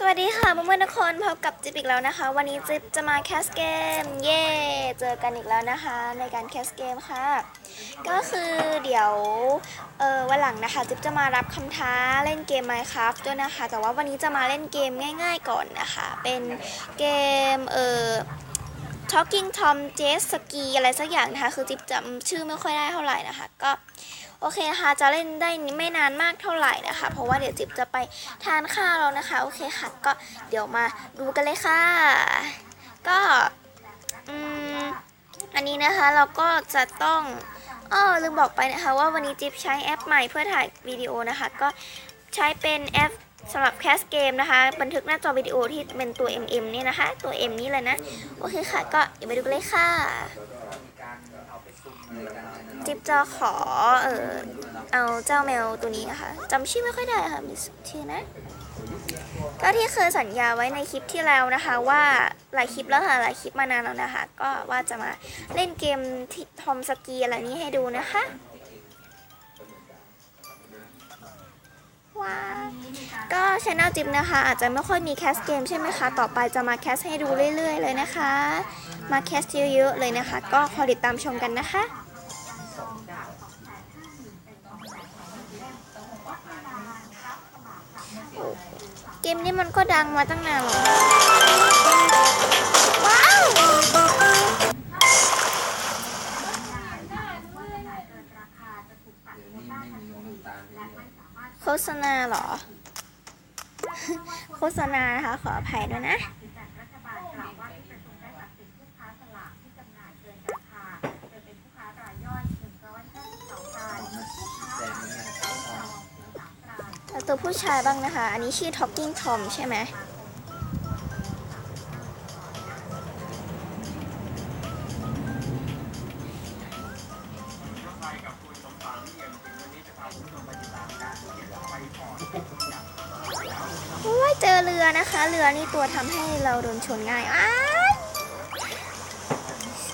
สวัสดีค่ะเพื่อนๆทุกคนพบกับจิ๊บอีกแล้วนะคะ วันนี้จิ๊บจะมาแคสเกมเย่เจอกันอีกแล้วนะคะ ในการแคสเกมค่ะ ก็คือเดี๋ยวเออวันหลังนะคะจิ๊บจะมารับคำท้าเล่นเกม Minecraft ด้วยนะคะ แต่ว่าวันนี้จะมาเล่นเกมง่าย ๆ ก่อนนะคะ เป็นเกมเออ Talking Tom Jet Ski อะไรสักอย่างนะคะ คือจิ๊บจำชื่อไม่ค่อยได้เท่าไหร่นะคะ ก็โอเคนะคะจะเล่นได้ไม่นานมากเท่าไหร่นะคะ เพราะว่าเดี๋ยวจิ๊บจะไปทานข้าวแล้วนะคะ โอเคค่ะ ก็เดี๋ยวมาดูกันเลยค่ะ ก็อืมอันนี้นะคะเราก็จะต้องอ้อลืมบอกไปนะคะ ว่าวันนี้จิ๊บใช้แอปใหม่เพื่อถ่ายวิดีโอนะคะ ก็ใช้เป็นแอป สำหรับแคสเกมนะคะ บันทึกหน้าจอวิดีโอที่เป็นตัว MM นี่นะคะ ตัว M นี่เลยนะ โอเคค่ะ ก็เดี๋ยวไปดูกันเลยค่ะ จิ๊บจะขอ เออเอาเจ้าแมวตัวนี้นะคะจำชื่อไม่ค่อยได้ค่ะมีชื่อนะ ก็ที่เคยสัญญาไว้ในคลิปที่แล้วนะคะ ว่าหลายคลิปแล้วค่ะ หลายคลิปมานานแล้วนะคะ ก็ว่าจะมาเล่นเกมทอมสกีอะไรนี้ให้ดูนะคะ ว้าก็ช anel จิ๊บนะคะ อาจจะไม่ค่อยมีแคสเกมใช่ไหมคะ ต่อไปจะมาแคสให้ดูเรื่อย ๆ เลยนะคะ มาแคสเยอะๆเลยนะคะ ก็คอยติดตามชมกันนะคะเกมนี้มันก็ดังมาตั้งนานแล้วว้าว โฆษณาเหรอ โฆษณานะคะ ขออภัยด้วยนะแล้วตัวผู้ชายบ้างนะคะ อันนี้ชื่อ Talking Tom ใช่ไหม เจอเรือนะคะ เรือนี่ตัวทำให้เราโดนชนง่ายอ้าย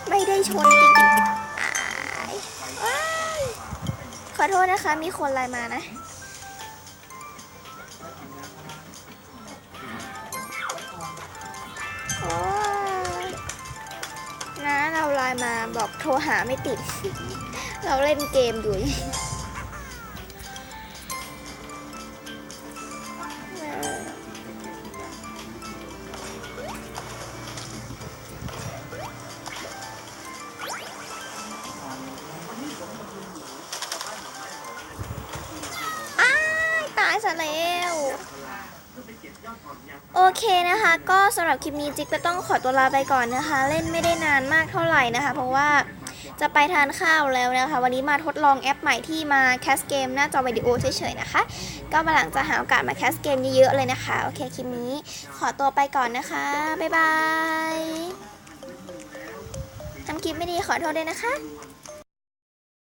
ไม่ได้ชนจริงๆอ้ายอ้ายขอโทษนะคะ มีคนไลน์มานะ โอ้ยนะเราไลน์มาบอกโทรหาไม่ติด เราเล่นเกมอยู่ ซะแล้วโอเคนะคะ ก็สำหรับคลิปนี้จิ๊กก็ต้องขอตัวลาไปก่อนนะคะ เล่นไม่ได้นานมากเท่าไหร่นะคะ เพราะว่าจะไปทานข้าวแล้วนะคะ วันนี้มาทดลองแอปใหม่ที่มาแคสเกมหน้าจอวิดีโอเฉยๆนะคะ ก็มาหลังจะหาโอกาสมาแคสเกมเยอะๆเลยนะคะ โอเคคลิปนี้ขอตัวไปก่อนนะคะ บ๊ายบายทำคลิปไม่ดีขอโทษด้วยนะคะ